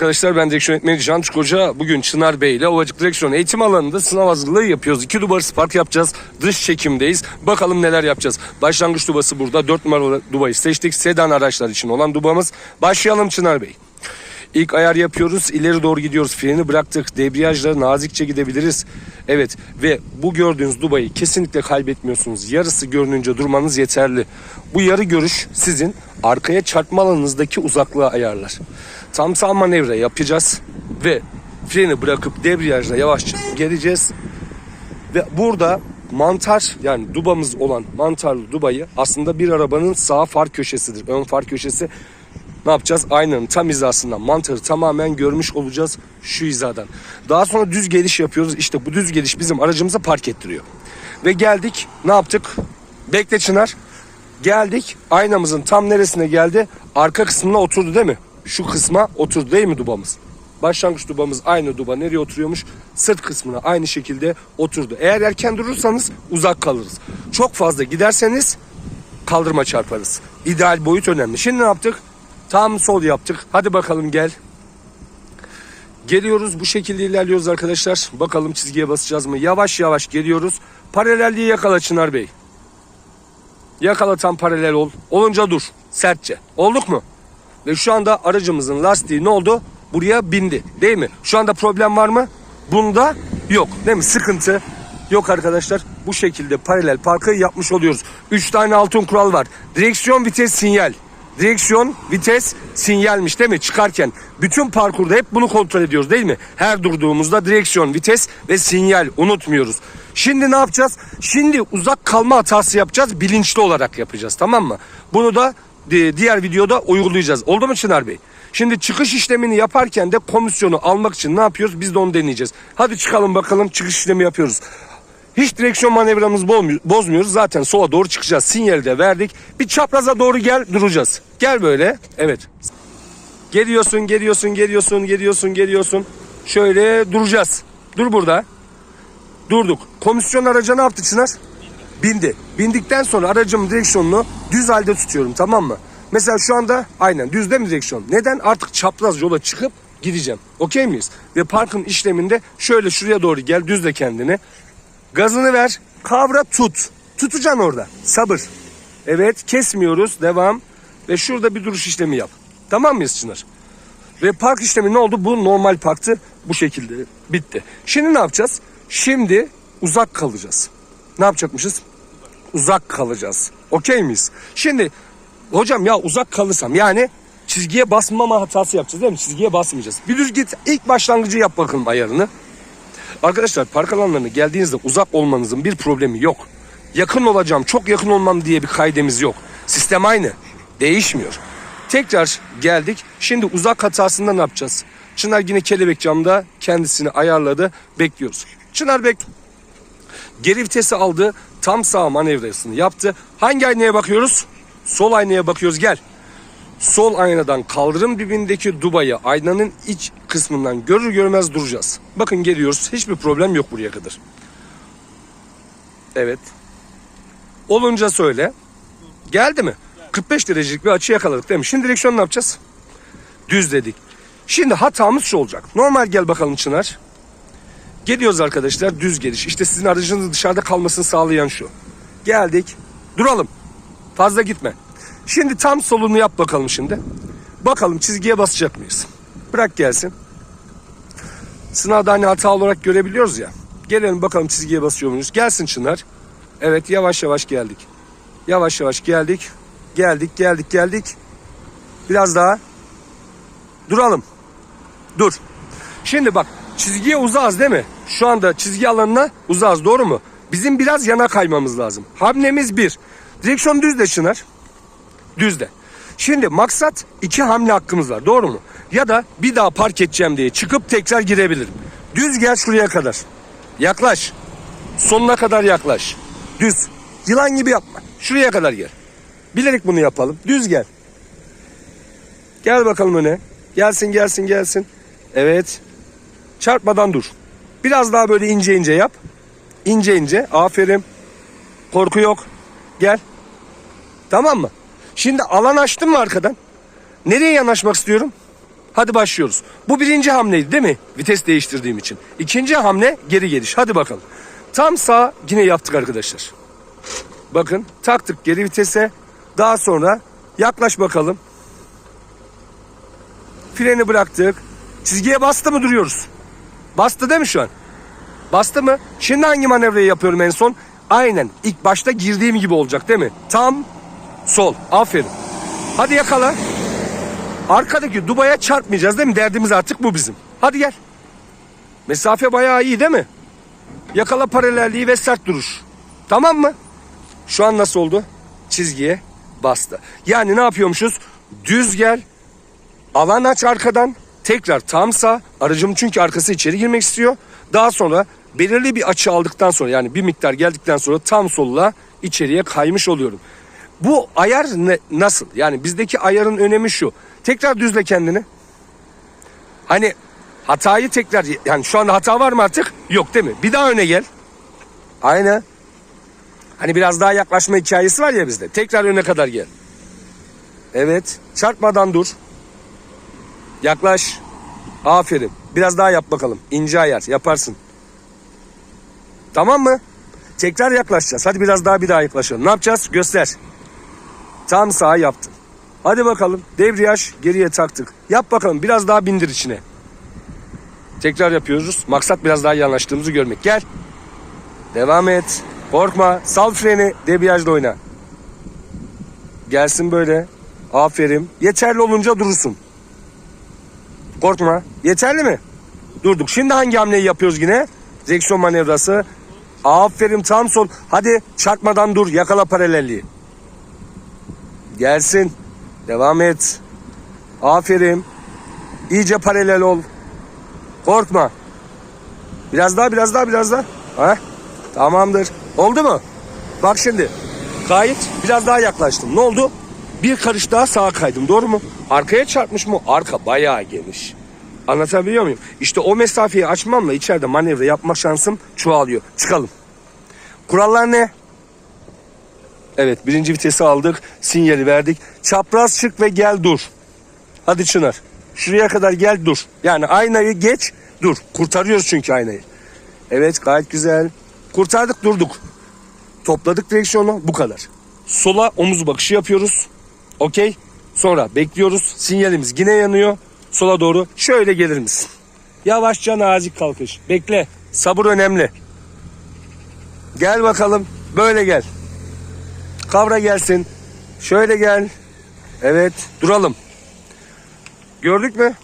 arkadaşlar ben direksiyon eğitmeni Can Çukoca. Bugün Çınar Bey ile Ovacık Direksiyon Eğitim Alanı'nda sınav hazırlığı yapıyoruz. İki dubarı park yapacağız. Dış çekimdeyiz. Bakalım neler yapacağız. Başlangıç dubası burada. Dört numaralı dubayı seçtik. Sedan araçlar için olan dubamız. Başlayalım Çınar Bey. İlk ayar yapıyoruz. İleri doğru gidiyoruz. Freni bıraktık. Debriyajla nazikçe gidebiliriz. Evet ve bu gördüğünüz dubayı kesinlikle kaybetmiyorsunuz. Yarısı görününce durmanız yeterli. Bu yarı görüş sizin arkaya çarpma alanınızdaki uzaklığı ayarlar. Tam sağ manevra yapacağız ve freni bırakıp debriyajla yavaşça geleceğiz. Ve burada mantar yani dubamız olan mantarlı dubayı aslında bir arabanın sağ far köşesidir. Ön far köşesi ne yapacağız? Aynanın tam hizasından mantarı tamamen görmüş olacağız şu hizadan. Daha sonra düz geliş yapıyoruz. İşte bu düz geliş bizim aracımıza park ettiriyor. Ve geldik ne yaptık? Bekle Çınar. Geldik aynamızın tam neresine geldi? Arka kısmına oturdu değil mi? Şu kısma oturdu değil mi dubamız? Başlangıç dubamız aynı duba nereye oturuyormuş? Sırt kısmına aynı şekilde oturdu. Eğer erken durursanız uzak kalırız. Çok fazla giderseniz kaldırma çarparız. İdeal boyut önemli. Şimdi ne yaptık? Tam sol yaptık. Hadi bakalım gel. Geliyoruz bu şekilde ilerliyoruz arkadaşlar. Bakalım çizgiye basacağız mı? Yavaş yavaş geliyoruz. Paralelliği yakala Çınar Bey. Yakala tam paralel ol. Olunca dur. Sertçe. Olduk mu? Ve şu anda aracımızın lastiği ne oldu? Buraya bindi. Değil mi? Şu anda problem var mı? Bunda yok. Değil mi? Sıkıntı yok arkadaşlar. Bu şekilde paralel parkı yapmış oluyoruz. 3 tane altın kural var. Direksiyon, vites, sinyal. Direksiyon, vites, sinyalmiş değil mi? Çıkarken bütün parkurda hep bunu kontrol ediyoruz değil mi? Her durduğumuzda direksiyon, vites ve sinyal unutmuyoruz. Şimdi ne yapacağız? Şimdi uzak kalma hatası yapacağız. Bilinçli olarak yapacağız tamam mı? Bunu da diğer videoda uygulayacağız. Oldu mu Çınar Bey? Şimdi çıkış işlemini yaparken de komisyonu almak için ne yapıyoruz? Biz de onu deneyeceğiz. Hadi çıkalım bakalım çıkış işlemi yapıyoruz. Hiç direksiyon manevramızı bozmuyor- bozmuyoruz. Zaten sola doğru çıkacağız. Sinyali de verdik. Bir çapraza doğru gel duracağız. Gel böyle. Evet. Geliyorsun, geliyorsun, geliyorsun, geliyorsun, geliyorsun. Şöyle duracağız. Dur burada. Durduk. Komisyon araca ne yaptı Çınar? Bindi. Bindikten sonra aracımın direksiyonunu düz halde tutuyorum tamam mı? Mesela şu anda aynen düz değil mi direksiyon? Neden? Artık çapraz yola çıkıp gideceğim. Okey miyiz? Ve parkın işleminde şöyle şuraya doğru gel düzle kendini. Gazını ver. Kavra tut. Tutacaksın orada. Sabır. Evet kesmiyoruz. Devam. Ve şurada bir duruş işlemi yap. Tamam mıyız Çınar? Ve park işlemi ne oldu? Bu normal parktı. Bu şekilde bitti. Şimdi ne yapacağız? Şimdi uzak kalacağız. Ne yapacakmışız? Uzak kalacağız. Okey miyiz? Şimdi hocam ya uzak kalırsam yani çizgiye basmama hatası yapacağız değil mi? Çizgiye basmayacağız. Bir düz git ilk başlangıcı yap bakalım ayarını. Arkadaşlar park alanlarına geldiğinizde uzak olmanızın bir problemi yok. Yakın olacağım, çok yakın olmam diye bir kaidemiz yok. Sistem aynı. Değişmiyor. Tekrar geldik. Şimdi uzak hatasında ne yapacağız? Çınar yine kelebek camda kendisini ayarladı. Bekliyoruz. Çınar bek. Geri vitesi aldı. Tam sağ manevrasını yaptı. Hangi aynaya bakıyoruz? Sol aynaya bakıyoruz. Gel. Sol aynadan kaldırım dibindeki dubayı aynanın iç kısmından görür görmez duracağız. Bakın geliyoruz. Hiçbir problem yok buraya kadar. Evet. Olunca söyle. Geldi mi? 45 derecelik bir açı yakaladık değil mi? Şimdi direksiyon ne yapacağız? Düz dedik. Şimdi hatamız şu olacak. Normal gel bakalım Çınar. Geliyoruz arkadaşlar düz geliş. İşte sizin aracınızın dışarıda kalmasını sağlayan şu. Geldik. Duralım. Fazla gitme. Şimdi tam solunu yap bakalım şimdi. Bakalım çizgiye basacak mıyız? Bırak gelsin. Sınavda hani hata olarak görebiliyoruz ya. Gelelim bakalım çizgiye basıyor muyuz? Gelsin Çınar. Evet yavaş yavaş geldik. Yavaş yavaş geldik. Geldik geldik geldik. Biraz daha. Duralım. Dur. Şimdi bak çizgiye uzağız değil mi? Şu anda çizgi alanına uzağız doğru mu? Bizim biraz yana kaymamız lazım. Hamlemiz bir. Direksiyon düz de Çınar. Düzde. Şimdi maksat iki hamle hakkımız var doğru mu? Ya da bir daha park edeceğim diye çıkıp tekrar girebilirim. Düz gel şuraya kadar. Yaklaş. Sonuna kadar yaklaş. Düz. Yılan gibi yapma. Şuraya kadar gel. Bilerek bunu yapalım. Düz gel. Gel bakalım öne. Gelsin gelsin gelsin. Evet. Çarpmadan dur. Biraz daha böyle ince ince yap. İnce ince. Aferin. Korku yok. Gel. Tamam mı? Şimdi alan açtım mı arkadan? Nereye yanaşmak istiyorum? Hadi başlıyoruz. Bu birinci hamleydi değil mi? Vites değiştirdiğim için. İkinci hamle geri geliş. Hadi bakalım. Tam sağ yine yaptık arkadaşlar. Bakın taktık geri vitese. Daha sonra yaklaş bakalım. Freni bıraktık. Çizgiye bastı mı duruyoruz? Bastı değil mi şu an? Bastı mı? Şimdi hangi manevrayı yapıyorum en son? Aynen ilk başta girdiğim gibi olacak değil mi? Tam sol. Aferin. Hadi yakala. Arkadaki dubaya çarpmayacağız değil mi? Derdimiz artık bu bizim. Hadi gel. Mesafe bayağı iyi değil mi? Yakala paralelliği ve sert duruş. Tamam mı? Şu an nasıl oldu? Çizgiye bastı. Yani ne yapıyormuşuz? Düz gel. Alan aç arkadan. Tekrar tam sağ. Aracım çünkü arkası içeri girmek istiyor. Daha sonra belirli bir açı aldıktan sonra yani bir miktar geldikten sonra tam solla içeriye kaymış oluyorum. Bu ayar ne, nasıl? Yani bizdeki ayarın önemi şu. Tekrar düzle kendini. Hani hatayı tekrar yani şu anda hata var mı artık? Yok değil mi? Bir daha öne gel. Aynen. Hani biraz daha yaklaşma hikayesi var ya bizde. Tekrar öne kadar gel. Evet. Çarpmadan dur. Yaklaş. Aferin. Biraz daha yap bakalım. İnce ayar. Yaparsın. Tamam mı? Tekrar yaklaşacağız. Hadi biraz daha bir daha yaklaşalım. Ne yapacağız? Göster. Tam sağa yaptın. Hadi bakalım. Debriyaj geriye taktık. Yap bakalım. Biraz daha bindir içine. Tekrar yapıyoruz. Maksat biraz daha iyi anlaştığımızı görmek. Gel. Devam et. Korkma. Sal freni. Debriyajla oyna. Gelsin böyle. Aferin. Yeterli olunca durursun. Korkma. Yeterli mi? Durduk. Şimdi hangi hamleyi yapıyoruz yine? Direksiyon manevrası. Aferin tam sol. Hadi çarpmadan dur. Yakala paralelliği. Gelsin. Devam et. Aferin. İyice paralel ol. Korkma. Biraz daha biraz daha biraz daha. Ha? Tamamdır. Oldu mu? Bak şimdi. Gayet biraz daha yaklaştım. Ne oldu? Bir karış daha sağa kaydım. Doğru mu? Arkaya çarpmış mı? Arka bayağı geniş. Anlatabiliyor muyum? İşte o mesafeyi açmamla içeride manevra yapma şansım çoğalıyor. Çıkalım. Kurallar ne? Evet birinci vitesi aldık. Sinyali verdik. Çapraz çık ve gel dur. Hadi Çınar. Şuraya kadar gel dur. Yani aynayı geç dur. Kurtarıyoruz çünkü aynayı. Evet gayet güzel. Kurtardık durduk. Topladık direksiyonu bu kadar. Sola omuz bakışı yapıyoruz. Okey. Sonra bekliyoruz. Sinyalimiz yine yanıyor. Sola doğru şöyle gelir misin? Yavaşça nazik kalkış. Bekle. Sabır önemli. Gel bakalım. Böyle gel. Kavra gelsin. Şöyle gel. Evet. Duralım. Gördük mü?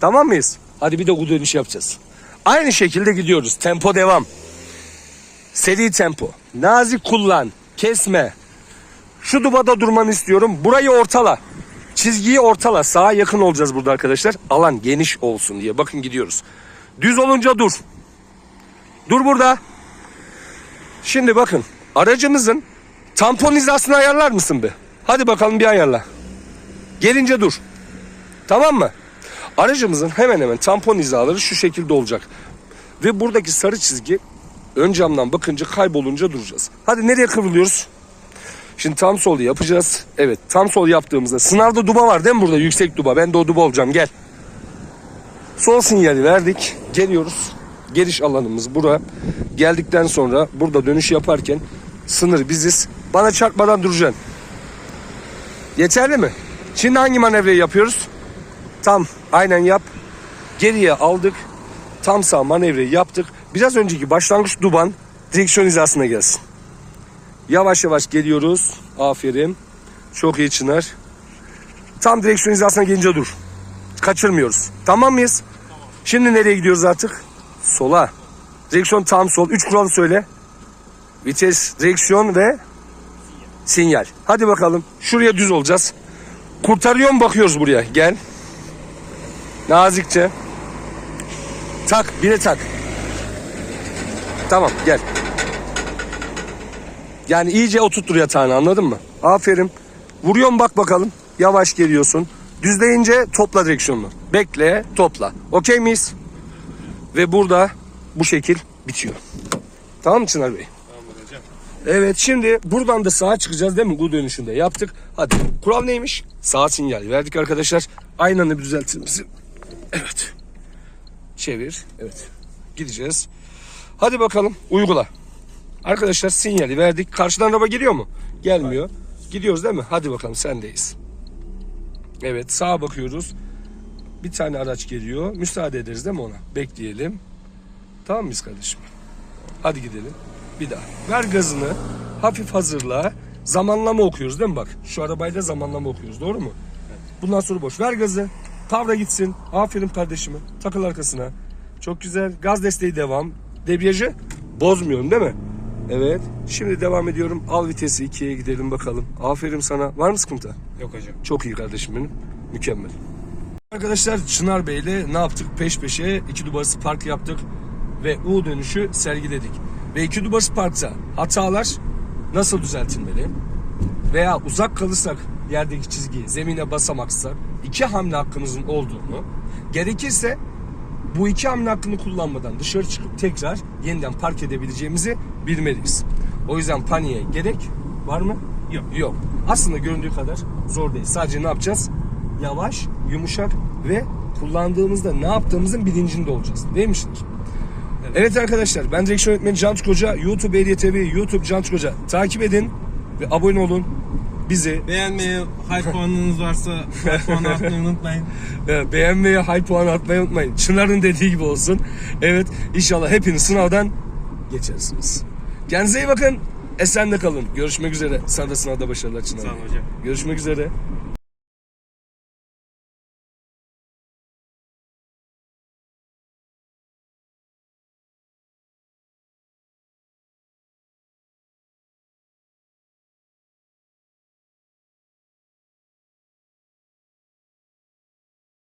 Tamam mıyız? Hadi bir de U dönüş yapacağız. Aynı şekilde gidiyoruz. Tempo devam. Seri tempo. Nazik kullan. Kesme. Şu dubada durmanı istiyorum. Burayı ortala. Çizgiyi ortala. Sağa yakın olacağız burada arkadaşlar. Alan geniş olsun diye. Bakın gidiyoruz. Düz olunca dur. Dur burada. Şimdi bakın. Aracımızın tampon hizasını ayarlar mısın be? Hadi bakalım bir ayarla. Gelince dur. Tamam mı? Aracımızın hemen hemen tampon hizaları şu şekilde olacak. Ve buradaki sarı çizgi ön camdan bakınca kaybolunca duracağız. Hadi nereye kıvrılıyoruz? Şimdi tam sol yapacağız. Evet tam sol yaptığımızda sınavda duba var değil mi burada yüksek duba? Ben de o duba olacağım gel. Sol sinyali verdik. Geliyoruz. Geliş alanımız bura. Geldikten sonra burada dönüş yaparken sınır biziz. Bana çarpmadan duracaksın. Yeterli mi? Şimdi hangi manevrayı yapıyoruz? Tam aynen yap. Geriye aldık. Tam sağ manevrayı yaptık. Biraz önceki başlangıç duban direksiyon hizasına gelsin. Yavaş yavaş geliyoruz. Aferin. Çok iyi Çınar. Tam direksiyon hizasına gelince dur. Kaçırmıyoruz. Tamam mıyız? Şimdi nereye gidiyoruz artık? Sola. Direksiyon tam sol. Üç kuralı söyle. Vites, direksiyon ve sinyal. Hadi bakalım. Şuraya düz olacağız. Kurtarıyor mu bakıyoruz buraya. Gel. Nazikçe. Tak. Bire tak. Tamam gel. Yani iyice oturttur yatağını anladın mı? Aferin. Vuruyorum bak bakalım. Yavaş geliyorsun. Düzleyince topla direksiyonunu. Bekle topla. Okey miyiz? Ve burada bu şekil bitiyor. Tamam mı Çınar Bey? Evet şimdi buradan da sağa çıkacağız değil mi? Bu dönüşünde yaptık. Hadi kural neymiş? Sağ sinyal verdik arkadaşlar. Aynanı bir düzeltir misin? Evet. Çevir. Evet. Gideceğiz. Hadi bakalım uygula. Arkadaşlar sinyali verdik. Karşıdan araba geliyor mu? Gelmiyor. Gidiyoruz değil mi? Hadi bakalım sendeyiz. Evet sağa bakıyoruz. Bir tane araç geliyor. Müsaade ederiz değil mi ona? Bekleyelim. Tamam mıyız kardeşim? Hadi gidelim. Bir daha. Ver gazını. Hafif hazırla. Zamanlama okuyoruz değil mi bak? Şu arabayla zamanlama okuyoruz. Doğru mu? Bundan sonra boş. Ver gazı. Kavra gitsin. Aferin kardeşime. Takıl arkasına. Çok güzel. Gaz desteği devam. Debriyajı bozmuyorum değil mi? Evet. Şimdi devam ediyorum. Al vitesi 2'ye gidelim bakalım. Aferin sana. Var mı sıkıntı? Yok hocam. Çok iyi kardeşim benim. Mükemmel. Arkadaşlar Çınar Bey'le ne yaptık? Peş peşe iki Dubarsı Park yaptık ve U dönüşü sergiledik. Ve iki Dubarsı Park'ta hatalar nasıl düzeltilmeli? Veya uzak kalırsak yerdeki çizgiyi zemine basamaksa iki hamle hakkımızın olduğunu, gerekirse bu iki hamle hakkını kullanmadan dışarı çıkıp tekrar yeniden park edebileceğimizi bilmeliyiz. O yüzden paniğe gerek var mı? Yok. Yok. Aslında göründüğü kadar zor değil. Sadece ne yapacağız? Yavaş, yumuşak ve kullandığımızda ne yaptığımızın bilincinde olacağız. Değil mi Şınır? Evet. arkadaşlar ben direksiyon öğretmeni Can Koca, YouTube Ehliyet TV, YouTube Can Koca takip edin ve abone olun. Bizi Beğenmeyi, high puanınız varsa high puanı atmayı unutmayın. beğenmeyi, high puan atmayı unutmayın. Çınar'ın dediği gibi olsun. Evet inşallah hepiniz sınavdan geçersiniz. Kendinize iyi bakın. Esenle kalın. Görüşmek üzere. Sana da sınavda başarılar Çınar. Sağ Bey. hocam. Görüşmek üzere.